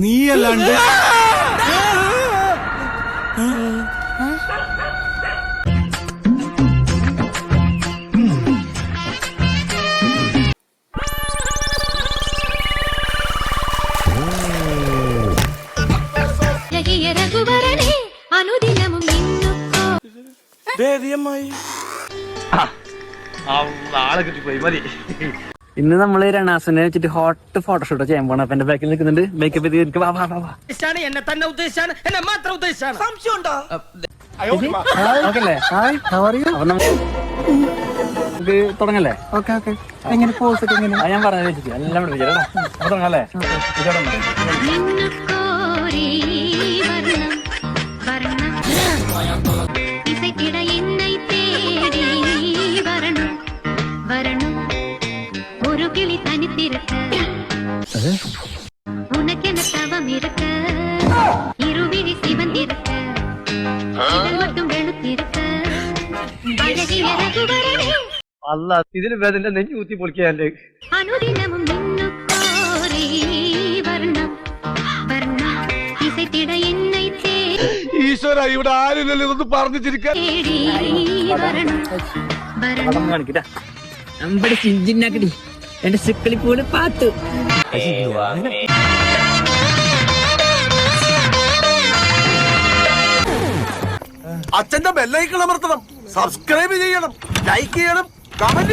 നീ നിന്നുക്കോ ആളെ കിട്ടിപ്പോയി മതി. ഇന്ന് നമ്മൾ രണാസനെ വെച്ചിട്ട് ഹോട്ട് ഫോട്ടോഷൂട്ട് ചെയ്യാൻ പോണ അപ്പൊ എന്റെ ബാക്കിൽ നിൽക്കുന്നുണ്ട്. മേക്കപ്പ് ചെയ്ത് വാ വാ വാ വാ. എന്നെ തന്നെ ഉദ്ദേശിച്ചാണ് എന്നെ മാത്രം ഉദ്ദേശിച്ചാണ്. നമുക്ക് തുടങ്ങല്ലേ? ഓക്കെ ഓക്കെ എങ്ങനെ? പോസ്റ്റ് എങ്ങനെ? ഞാൻ പറഞ്ഞു വെച്ചിട്ട്. എല്ലാം കൂടെ വിചാരം തുടങ്ങല്ലേ கிளி தனித்திருக்க உனக்கென தவம் இருக்க இருவிழி சிவந்திருக்க இதழ் மட்டும் வெளுத்திருக்க அழகிய ரகுவரனே അല്ല ഇതിന് വേദന്റെ നെഞ്ഞു കുത്തി പൊളിക്കാൻ്റെ അനുദിനമും നിന്നുക്കോരേ വർണ്ണം വർണ്ണം ഇസൈത്തിട என்னை ഈശ്വര ഇവിടെ ആരില്ലല്ലോ ഇതൊന്ന് പറഞ്ഞു ചിരിക്കാൻ தேடி வரணும் வரணும் പടം കാണിക്കട്ടാ നമ്മുടെ ചിഞ്ചിന്നാക്കടി എന്റെ സിക്കളി പോലെ പാത്തു. അച്ഛന്റെ ബെല്ലൈക്കൺ അമർത്തണം. സബ്സ്ക്രൈബ് ചെയ്യണം. ലൈക്ക് ചെയ്യണം. കമന്റ്